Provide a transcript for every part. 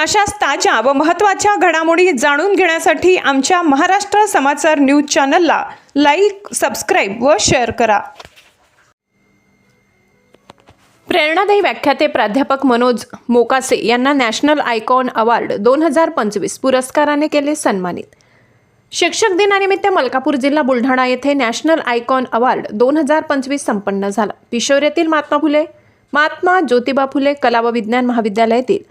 अशाच ताज्या व महत्त्वाच्या घडामोडी जाणून घेण्यासाठी आमच्या महाराष्ट्र समाचार न्यूज चॅनलला लाईक सबस्क्राईब व शेअर करा. प्रेरणादायी व्याख्याते प्राध्यापक मनोज मोकासे यांना नॅशनल आयकॉन अवॉर्ड दोन हजार पंचवीस पुरस्काराने केले सन्मानित. शिक्षक दिनानिमित्त मलकापूर जिल्हा बुलढाणा येथे नॅशनल आयकॉन अवॉर्ड दोन हजार पंचवीस संपन्न झाला. पिशोऱ्यातील येथील महात्मा फुले महात्मा ज्योतिबा फुले कला व विज्ञान महाविद्यालयातील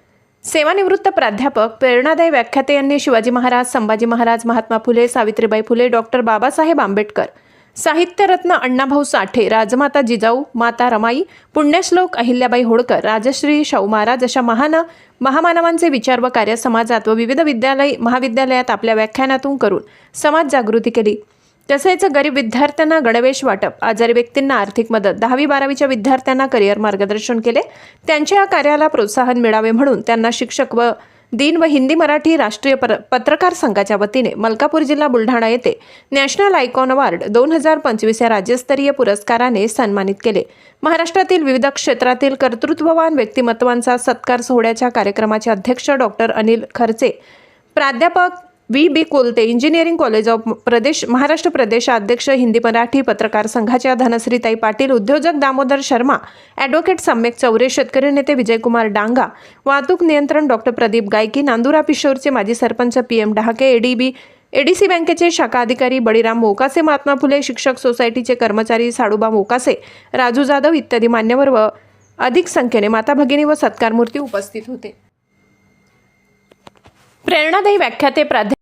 सेवानिवृत्त प्राध्यापक प्रेरणादायी व्याख्याते यांनी शिवाजी महाराज संभाजी महाराज महात्मा फुले सावित्रीबाई फुले डॉक्टर बाबासाहेब आंबेडकर. साहित्यरत्न अण्णाभाऊ साठे राजमाता जिजाऊ माता रमाई पुण्यश्लोक अहिल्याबाई होळकर राजश्री शाहू महाराज अशा महान महामानवांचे विचार व कार्य समाजात व विविध विद्यालय महाविद्यालयात आपल्या व्याख्यानातून करून समाज जागृती केली. तसेच गरीब विद्यार्थ्यांना गणवेश वाटप. आजारी व्यक्तींना आर्थिक मदत. दहावी बारावीच्या विद्यार्थ्यांना करिअर मार्गदर्शन केले. त्यांच्या या कार्याला प्रोत्साहन मिळावे म्हणून त्यांना शिक्षक व दिन व हिंदी मराठी राष्ट्रीय पर पत्रकार संघाच्या वतीने मलकापूर जिल्हा बुलढाणा येथे नॅशनल आयकॉन अवॉर्ड दोन हजार पंचवीस या राज्यस्तरीय पुरस्काराने सन्मानित केले. महाराष्ट्रातील विविध क्षेत्रातील कर्तृत्ववान व्यक्तिमत्वांचा सत्कार सोहळ्याच्या कार्यक्रमाचे अध्यक्ष डॉक्टर अनिल खर्चे. प्राध्यापक V. B. Kolte engineering college of प्रदेश महाराष्ट्र प्रदेश अध्यक्ष हिंदी मराठी पत्रकार संघाच्या धनश्रीताई पाटील उद्योजक दामोदर शर्मा ॲडव्होकेट सम्यक चौरे शेतकरी नेते विजयकुमार डांगा वाहतूक नियंत्रण डॉक्टर प्रदीप गायकी नांदुरा पिशोरचे माजी sarpanch P. M. Dahake ADB ADC बँकेचे शाखा अधिकारी बळीराम मोकासे महात्मा फुले शिक्षक सोसायटीचे कर्मचारी साडूबा मोकासे राजू जाधव इत्यादी मान्यवर व अधिक संख्येने माता भगिनी व सत्कारमूर्ती उपस्थित होते. प्रेरणादायी व्याख्याते प्राध्या